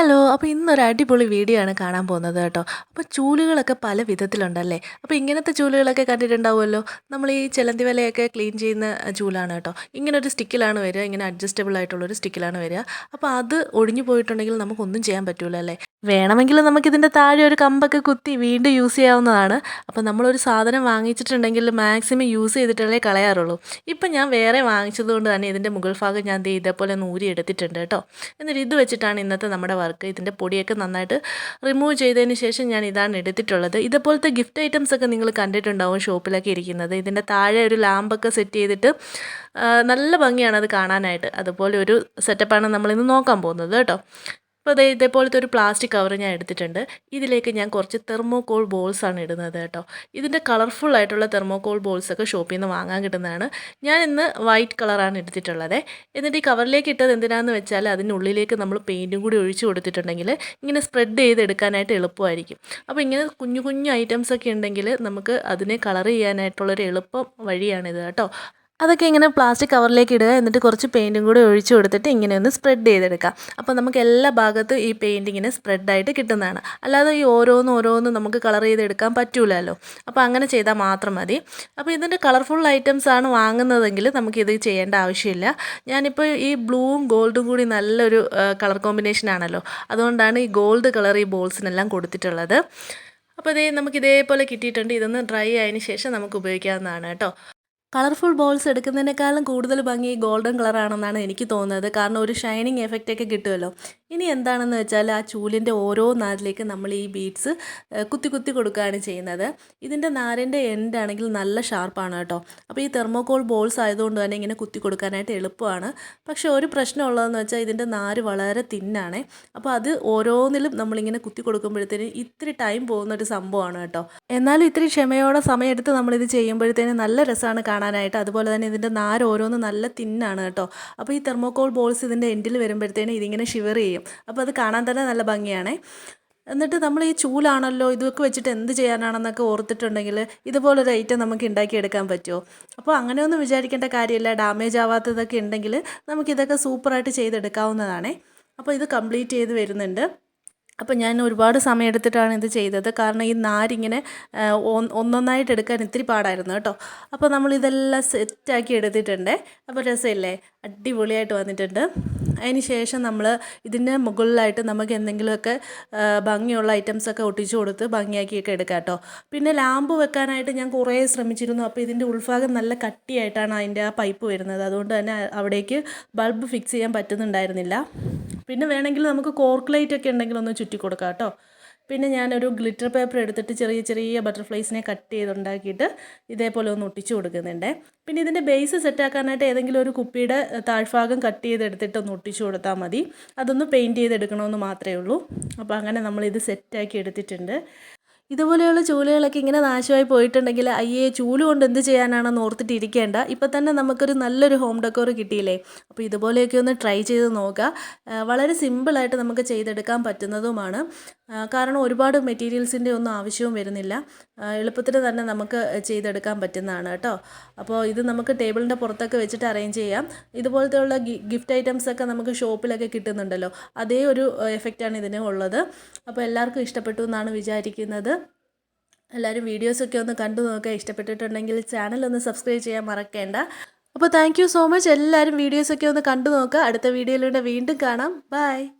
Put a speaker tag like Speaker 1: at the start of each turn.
Speaker 1: Hello അപ്പോൾ ഇന്നൊരു അടിപൊളി വീഡിയോ ആണ് കാണാൻ പോകുന്നത് കേട്ടോ. അപ്പോൾ ചൂലുകളൊക്കെ പല വിധത്തിലുണ്ടല്ലേ? അപ്പോൾ ഇങ്ങനത്തെ ചൂലുകളൊക്കെ കണ്ടിട്ടുണ്ടാവുമല്ലോ? നമ്മൾ ഈ ചെലന്തി വലയൊക്കെ ക്ലീൻ ചെയ്യുന്ന ചൂലാണ് കേട്ടോ. ഇങ്ങനെ ഒരു സ്റ്റിക്കിലാണ് വരിക ഇങ്ങനെ അഡ്ജസ്റ്റബിൾ ആയിട്ടുള്ളൊരു സ്റ്റിക്കിലാണ് വരിക. അപ്പോൾ അത് ഒടിഞ്ഞു പോയിട്ടുണ്ടെങ്കിൽ നമുക്കൊന്നും ചെയ്യാൻ പറ്റൂല അല്ലേ വേണമെങ്കിൽ നമുക്കിതിന്റെ താഴെ ഒരു കമ്പൊക്കെ കുത്തി വീണ്ടും യൂസ് ചെയ്യാവുന്നതാണ്. അപ്പോൾ നമ്മളൊരു സാധനം വാങ്ങിച്ചിട്ടുണ്ടെങ്കിൽ മാക്സിമം യൂസ് ചെയ്തിട്ടല്ലേ കളയാറുള്ളൂ. ഇപ്പം ഞാൻ വേറെ വാങ്ങിച്ചത് കൊണ്ട് തന്നെ ഇതിന്റെ മുകൾ ഭാഗം ഞാൻ ഇതേപോലെ നൂരി എടുത്തിട്ടുണ്ട് കേട്ടോ. എന്നിട്ട് ഇത് വെച്ചിട്ടാണ് ഇന്നത്തെ നമ്മുടെ വർക്ക്. ഇതിന്റെ പൊടിയൊക്കെ നന്നായിട്ട് റിമൂവ് ചെയ്തതിന് ശേഷം ഞാൻ ഇതാണ് എടുത്തിട്ടുള്ളത്. ഇതേപോലത്തെ ഗിഫ്റ്റ് ഐറ്റംസ് ഒക്കെ നിങ്ങൾ കണ്ടിട്ടുണ്ടാവും ഷോപ്പിലൊക്കെ ഇരിക്കുന്നത്. ഇതിന്റെ താഴെ ഒരു ലാമ്പൊക്കെ സെറ്റ് ചെയ്തിട്ട് നല്ല ഭംഗിയാണ് അത് കാണാനായിട്ട്. അതുപോലെ ഒരു സെറ്റപ്പാണ് നമ്മളിന്ന് നോക്കാൻ പോകുന്നത് കേട്ടോ. അപ്പോൾ അതേ ഇതേപോലത്തെ ഒരു പ്ലാസ്റ്റിക് കവർ ഞാൻ എടുത്തിട്ടുണ്ട്. ഇതിലേക്ക് ഞാൻ കുറച്ച് തെർമോകോൾ ബോൾസ് ആണ് ഇടുന്നത് കേട്ടോ. ഇതിന്റെ കളർഫുൾ ആയിട്ടുള്ള തെർമോകോൾ ബോൾസൊക്കെ ഷോപ്പിൽ നിന്ന് വാങ്ങാൻ കിട്ടുന്നതാണ്. ഞാൻ ഇന്ന് വൈറ്റ് കളറാണ് എടുത്തിട്ടുള്ളത്. എന്നിട്ട് ഈ കവറിലേക്ക് ഇട്ടത് എന്തിനാണെന്ന് വെച്ചാൽ അതിനുള്ളിലേക്ക് നമ്മൾ പെയിന്റും കൂടി ഒഴിച്ചു കൊടുത്തിട്ടുണ്ടെങ്കിൽ ഇങ്ങനെ സ്പ്രെഡ് ചെയ്ത് എടുക്കാനായിട്ട് എളുപ്പമായിരിക്കും. അപ്പോൾ ഇങ്ങനെ കുഞ്ഞു കുഞ്ഞു ഐറ്റംസ് ഒക്കെ ഉണ്ടെങ്കിൽ നമുക്ക് അതിനെ കളർ ചെയ്യാനായിട്ടുള്ളൊരു എളുപ്പം വഴിയാണിത് കേട്ടോ. അതൊക്കെ ഇങ്ങനെ പ്ലാസ്റ്റിക് കവറിലേക്ക് ഇടുക എന്നിട്ട് കുറച്ച് പെയിന്റും കൂടി ഒഴിച്ചു കൊടുത്തിട്ട് ഇങ്ങനെ ഒന്ന് സ്പ്രെഡ് ചെയ്തെടുക്കാം. അപ്പോൾ നമുക്ക് എല്ലാ ഭാഗത്തും ഈ പെയിന്റിങ്ങിന് സ്പ്രെഡായിട്ട് കിട്ടുന്നതാണ്. അല്ലാതെ ഈ ഓരോന്നും ഓരോന്നും നമുക്ക് കളർ ചെയ്തെടുക്കാൻ പറ്റൂലല്ലോ. അപ്പോൾ അങ്ങനെ ചെയ്താൽ മാത്രം മതി. അപ്പോൾ ഇതിന്റെ കളർഫുൾ ഐറ്റംസ് ആണ് വാങ്ങുന്നതെങ്കിൽ നമുക്കിത് ചെയ്യേണ്ട ആവശ്യമില്ല. ഞാനിപ്പോൾ ഈ ബ്ലൂവും ഗോൾഡും കൂടി നല്ലൊരു കളർ കോമ്പിനേഷൻ ആണല്ലോ. അതുകൊണ്ടാണ് ഈ ഗോൾഡ് കളർ ഈ ബോൾസിനെല്ലാം കൊടുത്തിട്ടുള്ളത്. അപ്പോൾ ഇതേ നമുക്ക് ഇതേപോലെ കിട്ടിയിട്ടുണ്ട്. ഇതൊന്ന് ഡ്രൈ ആയതിന് ശേഷം നമുക്ക് ഉപയോഗിക്കാവുന്നതാണ് കേട്ടോ. കളർഫുൾ ബോൾസ് എടുക്കുന്നതിനേക്കാളും കൂടുതൽ ഭംഗി ഗോൾഡൻ കളറാണെന്നാണ് എനിക്ക് തോന്നുന്നത്. കാരണം ഒരു ഷൈനിങ് എഫക്റ്റ് ഒക്കെ കിട്ടുമല്ലോ. ഇനി എന്താണെന്ന് വെച്ചാൽ ആ ചൂലിന്റെ ഓരോ നാരിലേക്ക് നമ്മൾ ഈ ബീഡ്സ് കുത്തി കുത്തി കൊടുക്കുകയാണ് ചെയ്യുന്നത്. ഇതിന്റെ നാരിന്റെ എൻഡ് ആണെങ്കിൽ നല്ല ഷാർപ്പാണ് കേട്ടോ. അപ്പോൾ ഈ തെർമോകോൾ ബോൾസ് ആയതുകൊണ്ട് തന്നെ ഇങ്ങനെ കുത്തി കൊടുക്കാനായിട്ട് എളുപ്പമാണ്. പക്ഷേ ഒരു പ്രശ്നമുള്ളതെന്ന് വെച്ചാൽ ഇതിന്റെ നാര് വളരെ തിന്നാണ് അപ്പോൾ അത് ഓരോന്നിലും നമ്മളിങ്ങനെ കുത്തി കൊടുക്കുമ്പോഴത്തേന് ഇത്തിരി ടൈം പോകുന്ന ഒരു സംഭവമാണ് കേട്ടോ. എന്നാലും ഇത്തിരി ക്ഷമയോടെ സമയമെടുത്ത് നമ്മളിത് ചെയ്യുമ്പോഴത്തേന് നല്ല രസമാണ് കാണാനായിട്ട്. അതുപോലെ തന്നെ ഇതിന്റെ നാര് ഓരോന്ന് നല്ല തിന്നാണ് കേട്ടോ. അപ്പോൾ ഈ തെർമോകോൾ ബോൾസ് ഇതിന്റെ എൻഡിൽ വരുമ്പോഴത്തേനും ഇതിങ്ങനെ ഷിവർ ചെയ്യും. അപ്പോൾ അത് കാണാൻ തന്നെ നല്ല ഭംഗിയാണേ. എന്നിട്ട് നമ്മൾ ഈ ചൂലാണല്ലോ ഇതൊക്കെ വെച്ചിട്ട് എന്ത് ചെയ്യാനാണെന്നൊക്കെ ഓർത്തിട്ടുണ്ടെങ്കിൽ ഇതുപോലൊരു ഐറ്റം നമുക്ക് ഉണ്ടാക്കിയെടുക്കാൻ പറ്റുമോ അപ്പോൾ അങ്ങനെയൊന്നും വിചാരിക്കേണ്ട കാര്യമില്ല. ഡാമേജ് ആവാത്തതൊക്കെ ഉണ്ടെങ്കിൽ നമുക്കിതൊക്കെ സൂപ്പറായിട്ട് ചെയ്തെടുക്കാവുന്നതാണേ. അപ്പോൾ ഇത് കംപ്ലീറ്റ് ചെയ്ത് വരുന്നുണ്ട്. അപ്പോൾ ഞാൻ ഒരുപാട് സമയം എടുത്തിട്ടാണ് ഇത് ചെയ്തത്. കാരണം ഈ നാരിങ്ങനെ ഒന്നൊന്നായിട്ട് എടുക്കാൻ ഇത്തിരി പാടായിരുന്നു കേട്ടോ. അപ്പോൾ നമ്മളിതെല്ലാം സെറ്റാക്കി എടുത്തിട്ടുണ്ട്. അപ്പോൾ രസമില്ലേ? അടിപൊളിയായിട്ട് വന്നിട്ടുണ്ട്. അതിന് ശേഷം നമ്മൾ ഇതിന്റെ മുകളിലായിട്ട് നമുക്ക് എന്തെങ്കിലുമൊക്കെ ഭംഗിയുള്ള ഐറ്റംസൊക്കെ ഒട്ടിച്ചു കൊടുത്ത് ഭംഗിയാക്കിയൊക്കെ എടുക്കാം കേട്ടോ. പിന്നെ ലാമ്പ് വെക്കാനായിട്ട് ഞാൻ കുറേ ശ്രമിച്ചിരുന്നു. അപ്പോൾ ഇതിന്റെ ഉൾഭാഗം നല്ല കട്ടിയായിട്ടാണ് അതിന്റെ ആ പൈപ്പ് വരുന്നത്. അതുകൊണ്ട് തന്നെ അവിടേക്ക് ബൾബ് ഫിക്സ് ചെയ്യാൻ പറ്റുന്നുണ്ടായിരുന്നില്ല. പിന്നെ വേണമെങ്കിൽ നമുക്ക് കോർക്ക് ലൈറ്റ് ഒക്കെ ഉണ്ടെങ്കിൽ ഒന്ന് ചുറ്റി കൊടുക്കാം കേട്ടോ. പിന്നെ ഞാനൊരു ഗ്ലിറ്റർ പേപ്പർ എടുത്തിട്ട് ചെറിയ ചെറിയ ബട്ടർഫ്ലൈസിനെ കട്ട് ചെയ്തുണ്ടാക്കിയിട്ട് ഇതേപോലെ ഒന്ന് ഒട്ടിച്ചു കൊടുക്കുന്നുണ്ട്. പിന്നെ ഇതിന്റെ ബേസ് സെറ്റാക്കാനായിട്ട് ഏതെങ്കിലും ഒരു കുപ്പിയുടെ താഴ്ഭാഗം കട്ട് ചെയ്തെടുത്തിട്ട് ഒന്ന് ഒട്ടിച്ചു കൊടുത്താൽ മതി. അതൊന്ന് പെയിന്റ് ചെയ്തെടുക്കണമെന്ന് മാത്രമേ ഉള്ളൂ. അപ്പോൾ അങ്ങനെ നമ്മളിത് സെറ്റാക്കി എടുത്തിട്ടുണ്ട്. ഇതുപോലെയുള്ള ചൂലുകളൊക്കെ ഇങ്ങനെ നാശമായി പോയിട്ടുണ്ടെങ്കിൽ അയ്യേ ചൂൽ കൊണ്ട് എന്ത് ചെയ്യാനാണെന്ന് ഓർത്തിട്ട് ഇരിക്കേണ്ട ഇപ്പം തന്നെ നമുക്കൊരു നല്ലൊരു ഹോം ഡെക്കോർ കിട്ടിയില്ലേ? അപ്പോൾ ഇതുപോലെയൊക്കെ ഒന്ന് ട്രൈ ചെയ്ത് നോക്കുക. വളരെ സിമ്പിളായിട്ട് നമുക്ക് ചെയ്തെടുക്കാൻ പറ്റുന്നതുമാണ്. കാരണം ഒരുപാട് മെറ്റീരിയൽസിന്റെ ഒന്നും ആവശ്യവും വരുന്നില്ല. എളുപ്പത്തിന് തന്നെ നമുക്ക് ചെയ്തെടുക്കാൻ പറ്റുന്നതാണ് കേട്ടോ. അപ്പോൾ ഇത് നമുക്ക് ടേബിളിന്റെ പുറത്തൊക്കെ വെച്ചിട്ട് അറേഞ്ച് ചെയ്യാം. ഇതുപോലത്തെ ഉള്ള ഗിഫ്റ്റ് ഐറ്റംസ് ഒക്കെ നമുക്ക് ഷോപ്പിലൊക്കെ കിട്ടുന്നുണ്ടല്ലോ. അതേ ഒരു എഫക്റ്റാണ് ഇതിന് ഉള്ളത്. അപ്പോൾ എല്ലാവർക്കും ഇഷ്ടപ്പെട്ടു എന്നാണ് വിചാരിക്കുന്നത്. എല്ലാവരും വീഡിയോസൊക്കെ ഒന്ന് കണ്ടു നോക്കുക. ഇഷ്ടപ്പെട്ടിട്ടുണ്ടെങ്കിൽ ചാനൽ ഒന്ന് സബ്സ്ക്രൈബ് ചെയ്യാൻ മറക്കേണ്ട. അപ്പോൾ താങ്ക് സോ മച്ച്. എല്ലാവരും വീഡിയോസൊക്കെ ഒന്ന് കണ്ടു നോക്കുക. അടുത്ത വീഡിയോയിലൂടെ വീണ്ടും കാണാം. ബൈ.